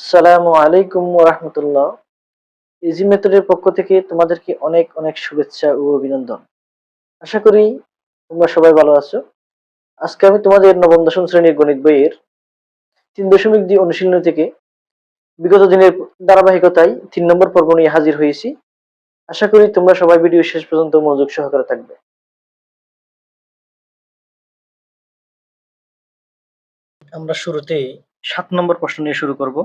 আসসালামু আলাইকুম রহমতুল্লাহ। ইজি মেথডের পক্ষ থেকে তোমাদেরকে অনেক অনেক শুভেচ্ছা ও অভিনন্দন। আশা করি তোমরা সবাই ভালো আছো। আজকে আমি তোমাদের নবম, দশম শ্রেণির গণিত বইয়ের তিন দশমিক দুই অনুশীলনী থেকে বিগত দিনের ধারাবাহিকতায় তিন নম্বর পর্ব নিয়ে হাজির হয়েছি। আশা করি তোমরা সবাই ভিডিও শেষ পর্যন্ত মনোযোগ সহকারে থাকবে। আমরা শুরুতে সাত নম্বর প্রশ্ন নিয়ে শুরু করব।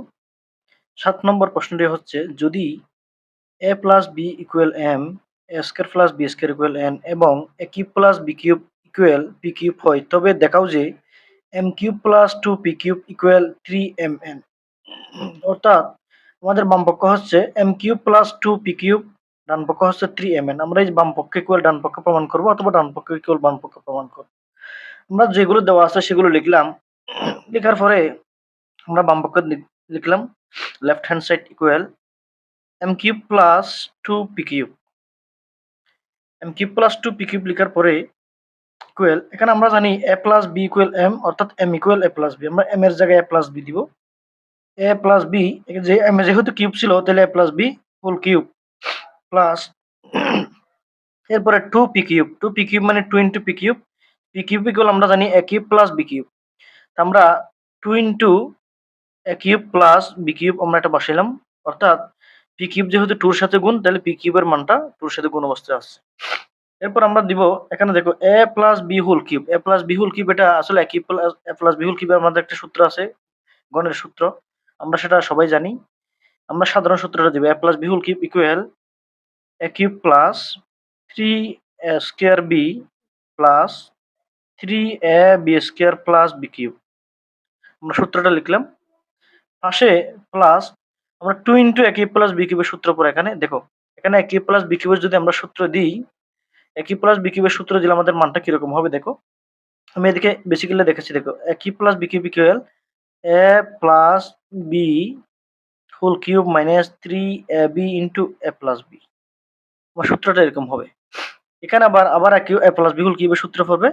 সাত নম্বর প্রশ্নটি হচ্ছে, যদি A plus B equal M A square plus B square equal N এবং A cube plus B cube equal P cube হয়, তবে দেখাও যে M cube plus two P cube equal three M N অর্থাৎ আমাদের বামপক্ষ হচ্ছে M cube plus two P cube ডান পক্ষ হচ্ছে থ্রি এম এন আমরা এই বাম পক্ষ ইকুয়াল ডান পক্ষ প্রমাণ করব অথবা ডান পক্ষ ইকুয়াল বাম পক্ষ প্রমাণ করব। আমরা যেগুলো দেওয়া আছে সেগুলো লিখলাম। লেখার পরে আমরা বাম পক্ষ লিখলাম। Left hand side equal M cube plus two P cube M cube plus two P cube লেখার পরে ইকুয়াল এখানে আমরা জানি A plus B equal M অর্থাৎ M equal A plus B আমরা এম এর জায়গায় এ প্লাস বি দিব। এ প্লাস বি যে এম যেহেতু কিউব ছিল, তাহলে A plus B whole cube plus এরপরে two P cube two P cube মানে two into P cube P cube equal আমরা জানি A cube plus B cube আমরা two into cube plus B cube আমরা এটা বসাইলাম। অর্থাৎ পি কিউব যেহেতু টুর সাথে গুণ, তাহলে পি কিউবের মানটা টুর সাথে গুণ অবস্থায় আসছে। এরপর আমরা দিব, এখানে দেখো A plus B whole cube A plus B whole cube এটা আসলে cube plus A plus B whole কিউবের আমাদের একটা সূত্র আছে, গণের সূত্র। আমরা সেটা সবাই জানি। আমরা সাধারণ সূত্রটা দিব A plus B whole cube equal A cube plus three A square B plus three A B square plus B cube আমরা সূত্রটা লিখলাম। পাশে প্লাস আমরা টু ইন্টু একই প্লাস বি কিউবের সূত্র পরে এখানে, দেখো, এখানে একই প্লাস বি কিউবের যদি আমরা সূত্র দিই একই প্লাস বি কিউবের সূত্র দিলে আমাদের মানটা কীরকম হবে দেখো? আমি এদিকে বেসিক্যালি দেখেছি, দেখো একই plus B cube equal A plus B whole cube minus three A B into A plus B আমার সূত্রটা এরকম হবে। এখানে আবার আবার এক এ প্লাস বি হোল কিউবের সূত্র পড়বে।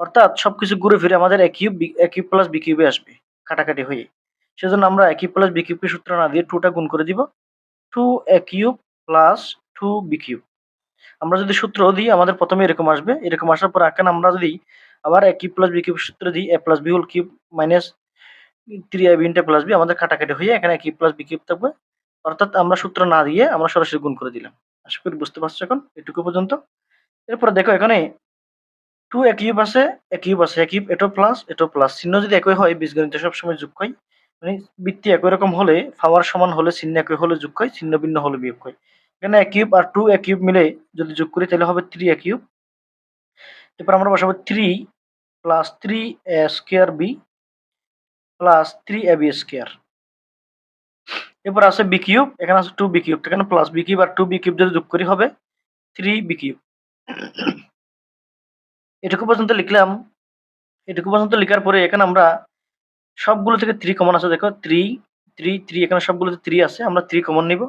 অর্থাৎ সবকিছু ঘুরে ফিরে আমাদের A cube A cube plus B কিউবে আসবে, কাটাকাটি হয়ে। সেজন্য আমরা এ কিউব প্লাস বি কিউবকে সূত্র না দিয়ে টুটা গুণ করে দিব। Two A cube plus two B cube. আমরা যদি সূত্র দিই, আমাদের প্রথমে এরকম আসবে। এরকম আসার পর এখানে আমরা যদি আবার A cube plus B cube সূত্র দিই A plus B whole cube minus three A বিনটা plus B আমাদের কাটাকাটি হয়ে এখানে কিউব প্লাস বি কিউব থাকবে। অর্থাৎ আমরা সূত্র না দিয়ে আমরা সরাসরি গুণ করে দিলাম। আশা করি বুঝতে পারছ এখন, এটুকু পর্যন্ত। এরপরে দেখো এখানে টু এ কিউব আছে এ কিউব আছে এ কিউব এটো প্লাস এটো প্লাস চিহ্ন যদি একই হয়, বীজগণিতে সবসময় যোগ হয়। মানে বৃত্তি একই রকম হলে পাওয়ার সমান হলে চিহ্ন একই হলে যোগ হয় চিহ্ন ভিন্ন হলে বিয়োগ হয়। এখানে এ কিউব আর টু এ কিউব মিলে যদি যোগ করি তাহলে হবে থ্রি এ কিউব এরপর আমরা বসাবো three plus three A square B plus three A B square এরপর আছে বি কিউব এখানে আছে টু বি কিউব এখানে প্লাস বি কিউব আর টু বি কিউব যদি যোগ করি হবে থ্রি বি কিউব এটুকু পর্যন্ত লিখলাম, এটুকু পর্যন্ত লেখার পরে এখানে আমরা সবগুলো থেকে থ্রি কমন আছে, দেখো থ্রি থ্রি থ্রি এখানে সবগুলোতে থ্রি আছে, আমরা থ্রি কমন নিব।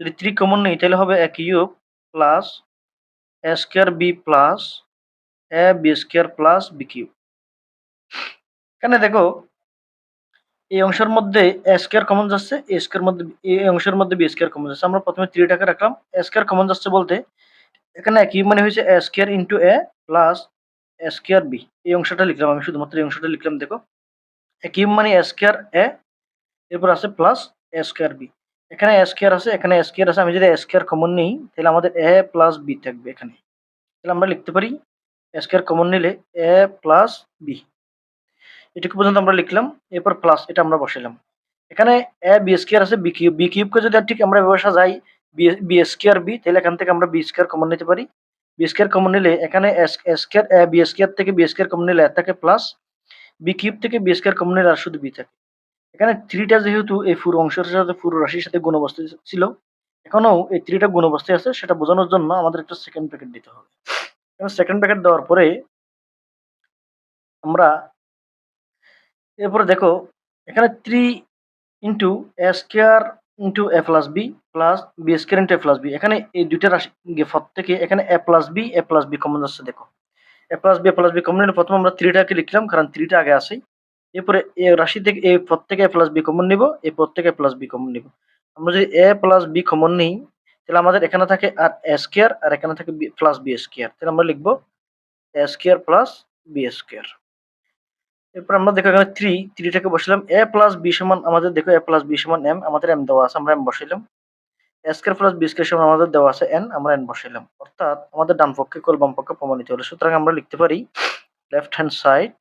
যদি থ্রি কমন নিই, তাহলে হবে A cube plus A square B plus A B square plus B cube. এখানে দেখো, এই অংশের মধ্যে স্কোয়ার কমন যাচ্ছে এ স্কোয়ার মধ্যে, এই অংশের মধ্যে বি স্কোয়ার কমন যাচ্ছে। আমরা প্রথমে থ্রিটাকে রাখলাম এ স্কোয়ার কমন যাচ্ছে বলতে, এখানে কি মানে হয়েছে square into A plus square B এই অংশটা লিখলাম আমি, শুধুমাত্র এই অংশটা লিখলাম, দেখো। কিউব মানে এ স্কোয়ার এ, এরপর আছে প্লাস এ স্কোয়ার বি। এখানে এ স্কোয়ার আছে, এখানে এ স্কোয়ার আছে। আমি যদি এ স্কোয়ার কমন নিই, তাহলে আমাদের এ প্লাস বি থাকবে এখানে। তাহলে আমরা লিখতে পারি এ স্কোয়ার কমন নিলে এ প্লাস বি। এটুকু পর্যন্ত আমরা লিখলাম, এরপর প্লাস এটা আমরা বসালাম এখানে এ বি স্কোয়ার আছে, বি কিউব। বি কিউবকে যদি ঠিক আমরা ব্যবসা যাই বি স্কোয়ার বি, তাহলে এখান থেকে আমরা বি স্কোয়ার কমন নিতে পারি। বি স্কোয়ার কমন নিলে এখানে স্কোয়ার বি স্কোয়ার থেকে বি স্কোয়ার কমন নিলে থাকে প্লাস বি থেকে বি স্কোয়ার কমন আর শুধু বি থাকে। এখানে থ্রিটা যেহেতু, এই পুরো অংশের সাথে পুরো রাশির সাথে গুণ অবস্থায় ছিল। এখনও এই থ্রিটা গুণ অবস্থায় আছে, সেটা বোঝানোর জন্য আমাদের একটা সেকেন্ড প্যাকেট দিতে হবে। সেকেন্ড প্যাকেট দেওয়ার পরে আমরা এরপরে দেখো, এখানে three into A square into A plus B plus B square into A plus B এখানে এই দুইটা রাশি পদ থেকে এখানে A plus B A plus B common যাচ্ছে দেখো। A plus B A plus B common প্রথমে আমরা থ্রিটাকে লিখলাম, কারণ থ্রিটা আগে আসে এরপরে এ রাশি থেকে এ প্রত্যেকে এ প্লাস বি কমন নিব, এ প্রত্যেকে প্লাস বি কমন নিব। আমরা যদি এ প্লাস বি কমন নিই, তাহলে আমাদের এখানে থাকে আর এ স্কোয়ার আর এখানে থাকে প্লাস বি স্কোয়ার তাহলে আমরা লিখব A square plus B square এরপর আমরা দেখো এখানে থ্রি থ্রিটাকে বসালাম। এ প্লাস বি সমান আমাদের, দেখো এ প্লাস বি সমান এম আমাদের এম দেওয়া আছে, আমরা এম বসাইলাম। স্কোয়ার প্লাস বি স্কোয়ার সমান আমাদের দেওয়া আছে এন আমরা এন বসাইলাম। অর্থাৎ আমাদের ডান পক্ষে কল বাম পক্ষে প্রমাণিত হলো। সুতরাং আমরা লিখতে পারি left hand side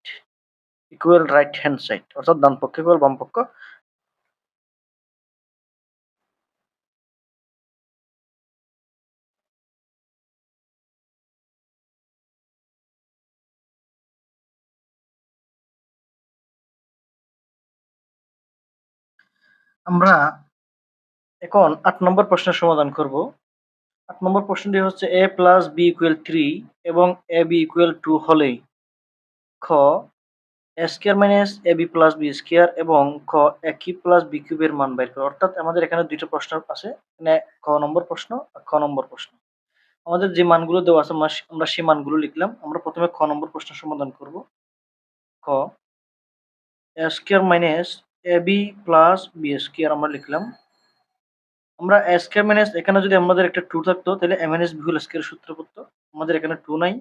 equal right hand side অর্থাৎ ডান পক্ষে ইকুয়াল বাম পক্ষ। আমরা এখন আট নম্বর প্রশ্নের সমাধান করব। আট নম্বর প্রশ্নটি হচ্ছে A plus B equal three এবং এ বি ইকুয়াল টু হলে খ A square minus A B plus B square এবং খ এ কিউব প্লাস বি কিউবের মান বের করে। অর্থাৎ আমাদের এখানে দুইটা প্রশ্ন আছে, এখানে ক নম্বর প্রশ্ন আর খ নম্বর প্রশ্ন। আমাদের যে মানগুলো দেওয়া আছে, আমরা সেই মানগুলো লিখলাম। আমরা প্রথমে খ নম্বর প্রশ্নের সমাধান করব। খ A square minus A B plus B square আমরা লিখলাম। আমরা স্কোয়ার মাইনাস এখানে যদি আমাদের একটা টু থাকতো তাহলে M N S B whole square সূত্র পড়তো আমাদের এখানে টু নাই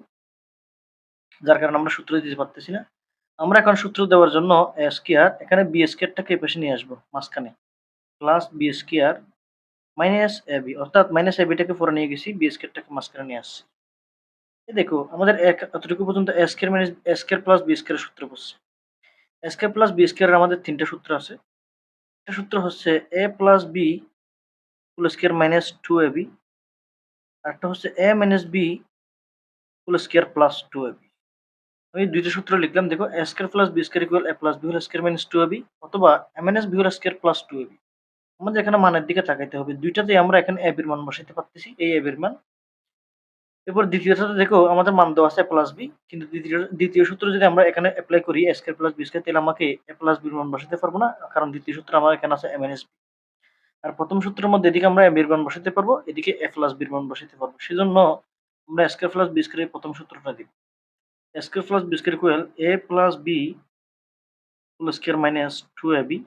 যার কারণে আমরা সূত্র দিতে পারতেছি না আমরা এখন সূত্র দেওয়ার জন্য স্কোয়ার এখানে বি স্কোয়ারটাকে এই পাশে নিয়ে আসব মাঝখানে plus B square minus A B অর্থাৎ মাইনাস এ বিটাকে পরে নিয়ে গেছি বি স্কোয়ারটাকে মাঝখানে নিয়ে আসছি দেখো আমাদের এক এতটুকু পর্যন্ত square minus square plus B square সূত্র পড়ছে স্কোয়ার প্লাস বি স্কোয়ার আমাদের তিনটা সূত্র আছে একটা সূত্র হচ্ছে A plus B whole square minus two A B আরেকটা হচ্ছে A minus B whole square plus two A B আমি দুইটা সূত্র লিখলাম, দেখো A square plus B square equal A plus B whole square minus two A B অথবা M N S B whole square plus two A B আমাদের এখানে মানের দিকে তাকাইতে হবে। দুইটাতে আমরা এখানে এ বির মান বসাইতে পারতেছি, এই এ বির মান। এরপর দ্বিতীয়টাতে দেখো, আমাদের মান দেওয়া আছে প্লাস বি কিন্তু দ্বিতীয় দ্বিতীয় সূত্র যদি আমরা এখানে অ্যাপ্লাই করি A square plus B square তাহলে আমাকে এ প্লাস বির মান বসাতে পারব না, কারণ দ্বিতীয় সূত্র আমার এখানে আছে এম এন এস বি আর প্রথম সূত্রের মধ্যে এদিকে আমরা মান বসাতে পারব, এদিকে এ প্লাস বির মান বসাতে পারব। সেজন্য আমরা স্কোয়ার প্লাস বি স্কোয়ারের প্রথম সূত্রটা দিব। Square plus B square equal A plus B whole square minus two A B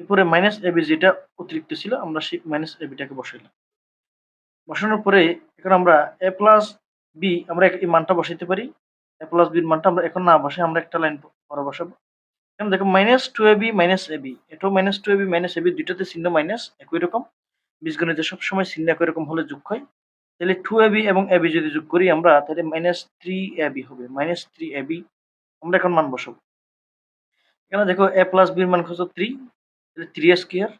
এরপরে মাইনাস এ বি যেটা অতিরিক্ত ছিল, আমরা সেই মাইনাস এ বিটাকে বসাইলাম। বসানোর পরে এখন আমরা এ প্লাস বি আমরা এই মানটা বসাইতে পারি। এ প্লাস বির মানটা আমরা এখন না বসে আমরা একটা লাইন পরে বসাবো। এখন দেখো minus two A B minus A B এটাও minus two A B minus A B দুইটাতে চিহ্ন মাইনাস একই রকম। বীজগণিতে সবসময় চিহ্ন একই রকম হলে যোগ হয়। তাহলে টু এ বি এবং এ বি যদি যোগ করি আমরা, তাহলে মাইনাস থ্রি এ বি হবে। মাইনাস থ্রি এ বি আমরা এখন মান বসাবো। এখানে দেখো এ প্লাস বির মান কত থ্রি তাহলে three square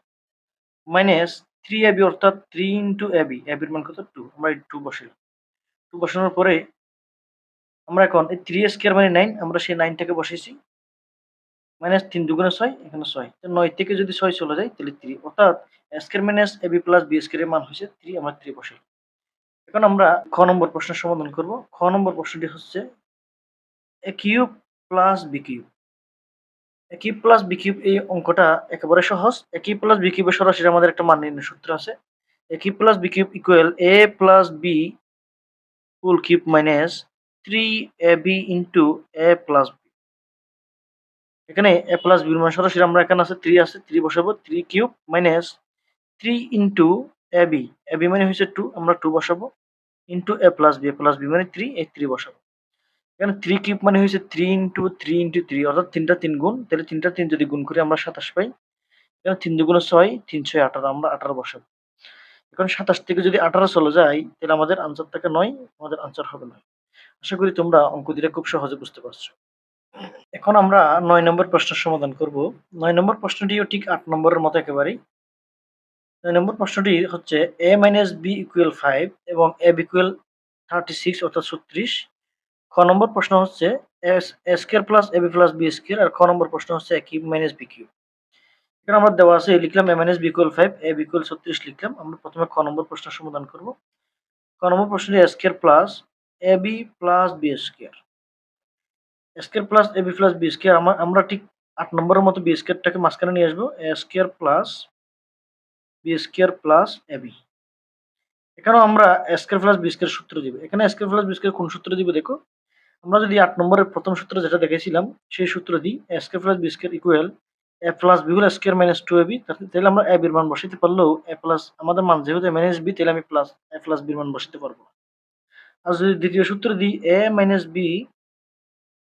minus three A B অর্থাৎ three into A B A বির মান কত? টু আমরা টু বসাইলাম। টু বসানোর পরে আমরা এখন এই থ্রি স্কোয়ার মানে নাইন আমরা সেই নাইনটাকে বসেছি মাইনাস তিন দুগুণে ছয়, এখানে ছয়। তো নয় থেকে যদি ছয় চলে যায়, তাহলে থ্রি অর্থাৎ square minus A B plus B স্কোয়ারের মান হয়েছে থ্রি আমরা থ্রি বসাই। এখন আমরা খ নম্বর প্রশ্নের সমাধান করব। খ নম্বর প্রশ্নটি হচ্ছে A cube plus B cube A cube plus B cube এই অঙ্কটা একেবারে সহজ। এ কিউব প্লাস বি কিউবের সরাসরি আমাদের একটা মান নির্ণয় সূত্র আছে। A cube plus B cube equal A plus B full cube minus three A B into A plus B এখানে এ প্লাস বির মান সরাসরি আমরা এখানে আছে থ্রি আছে থ্রি বসাবো three cube minus three into A B A B মানে হচ্ছে টু আমরা টু বসাবো into A plus B A plus B মানে থ্রি এই থ্রি বসাবো। এখানে থ্রি কিউব মানে হয়েছে three into three into three অর্থাৎ তিনটা তিন গুণ, তাহলে তিনটা তিন যদি গুণ করি আমরা সাতাশ পাই, এখানে তিন দুগুণে ছয়, তিন ছয় আঠারো, আমরা আঠারো বসাবো। এখন সাতাশ থেকে যদি আঠারো চলে যায়, তাহলে আমাদের আনসার থাকে নয়, আমাদের আনসার হবে নয়। আশা করি তোমরা অঙ্ক দিলে খুব সহজে বুঝতে পারছ। এখন আমরা নয় নম্বর প্রশ্নের সমাধান করব। নয় নম্বর প্রশ্নটিও ঠিক আট নম্বরের মতো একেবারেই। নয় নম্বর প্রশ্নটি হচ্ছে A minus B equal five এবং এ ইকুয়াল থার্টি সিক্স অর্থাৎ ছত্রিশ। খ নম্বর প্রশ্ন হচ্ছে A square plus A B plus B square আর খ নম্বর প্রশ্ন হচ্ছে A cube minus B cube এখানে আমরা দেওয়া আছে লিখলাম A minus B equal five A equal ছত্রিশ লিখলাম। আমরা প্রথমে খ নম্বর প্রশ্ন সমাধান করব। ক নম্বর প্রশ্নটি square plus A B plus B square square plus A B plus B square আমরা ঠিক আট নম্বরের মতো বি স্কোয়ারটাকে মাঝখানে নিয়ে আসব। A square plus B square plus A B এখানেও আমরা স্কোয়ার প্লাস বি স্কোয়ার সূত্র দিব। এখানে স্কোয়ার প্লাস বি স্কোয়ার কোন সূত্র দিব দেখো? আমরা যদি আট নম্বরের প্রথম সূত্র যেটা দেখেছিলাম, সেই সূত্র দিই square plus B square equal A plus B whole square minus two A B তাহলে আমরা এ মান বসাতে পারলেও এ প্লাস আমাদের মান যেহেতু মাইনাস বি তাহলে আমি প্লাস এ প্লাস বির মান বসাতে পারব। আর যদি দ্বিতীয় সূত্র দিই A minus B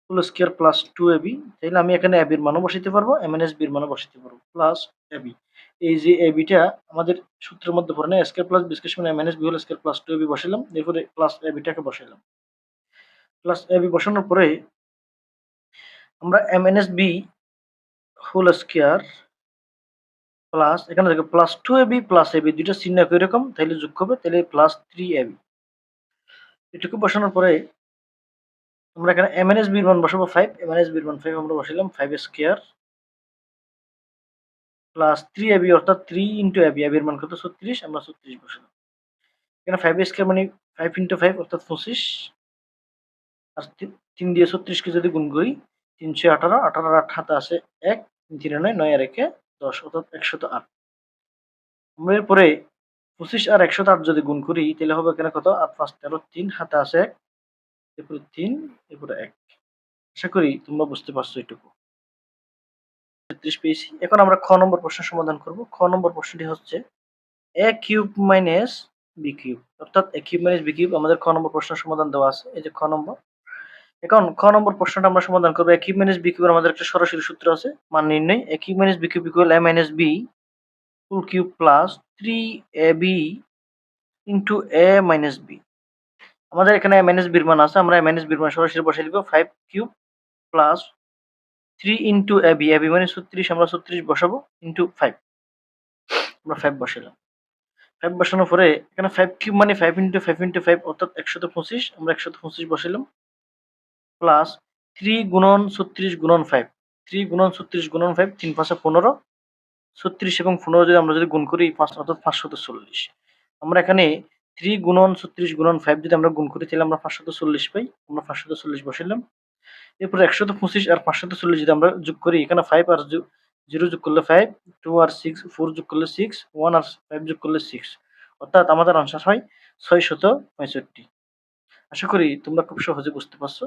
whole square plus two A B তাহলে আমি এখানে এ বির মানও বসাতে পারব এম এন এস বির মানও বসাতে পারব প্লাস এ বি এই যে এ বিটা আমাদের সূত্রের মধ্যে পড়ে না square plus B square M N S B whole square plus two A B বসাইলাম, এরপরে প্লাস এ বিটাকে বসাইলাম। প্লাস এ বি বসানোর পরে আমরা M N S B whole square plus এখানে দেখো plus two A B plus A B দুইটা চিহ্ন একই রকম তাহলে যোগ হবে তাহলে প্লাস থ্রি এ বি এটুকু বসানোর পরে আমরা এখানে এম এন এস বির বসাবো ফাইভ এম এন এস বির ফাইভ আমরা বসাইলাম five square plus three A B অর্থাৎ থ্রি ইন্টু এবি এবির মান কত? ছত্রিশ, আমরা ছত্রিশ বসালাম। এখানে ফাইভ স্কোয়ার মানে ফাইভ ইন্টু ফাইভ অর্থাৎ পঁচিশ। আর তিন- দিয়ে ছত্রিশকে যদি গুণ করি, তিনশো আঠারো আঠারো আট হাতে আছে এক, তিন নয় নয় আর একে দশ, অর্থাৎ একশত আট। আমরা এরপরে পঁচিশ আর একশত আট যদি গুণ করি, তাহলে হবে এখানে কত? আট, পাঁচ, তেরো, তিন, হাতে আছে এক এরপরে তিন, এরপরে এক। আশা করি তোমরা বুঝতে পারছ এটুকু। তেত্রিশ পেয়েছি। এখন আমরা খ নম্বর প্রশ্নের সমাধান করব। খ নম্বর প্রশ্নটি হচ্ছে A cube minus B cube অর্থাৎ A cube minus B cube আমাদের খ নম্বর প্রশ্নের সমাধান দেওয়া আছে। এই যে খ নম্বর। এখন খ নম্বর প্রশ্নটা আমরা সমাধান করব। এ কিউব মাইনাস বি কিউবের আমাদের একটা সরাসরি সূত্র আছে, মান নির্ণয়। A cube minus B cube equal A minus B full cube plus three A B into A minus B আমাদের এখানে এ মাইনাস বির মান আছে, আমরা এ মাইনাস বির মান সরাসরি বসে দিব five cube plus three into A B A B মানে ছত্রিশ, আমরা ছত্রিশ বসাবো ইন্টু ফাইভ আমরা ফাইভ বসালাম ফাইভ বসানোর পরে এখানে ফাইভ কিউব মানে five into five into five অর্থাৎ একশত পঁচিশ, আমরা একশত পঁচিশ বসালাম প্লাস থ্রি গুণন ছত্রিশ গুণন ফাইভ থ্রি গুণন ছত্রিশ গুণন ফাইভ তিন পাঁচে পনেরো। ছত্রিশ এবং পনেরো যদি আমরা যদি গুণ করি, পাঁচ অর্থাৎ পাঁচশত চল্লিশ। আমরা এখানে থ্রি গুণন ছত্রিশ গুণন ফাইভ যদি আমরা গুণ করি, তাহলে আমরা পাঁচশত চল্লিশ পাই। আমরা পাঁচশত চল্লিশ বসালাম এরপর একশত পঁচিশ আর পাঁচশত চল্লিশ যদি আমরা যোগ করি, এখানে ফাইভ আর জিরো যোগ করলে ফাইভ টু আর সিক্স ফোর যোগ করলে সিক্স ওয়ান আর ফাইভ যোগ করলে সিক্স অর্থাৎ আমাদের আনসার হয় ছয় শত পঁয়ষট্টি। আশা করি তোমরা খুব সহজে বুঝতে পারছ।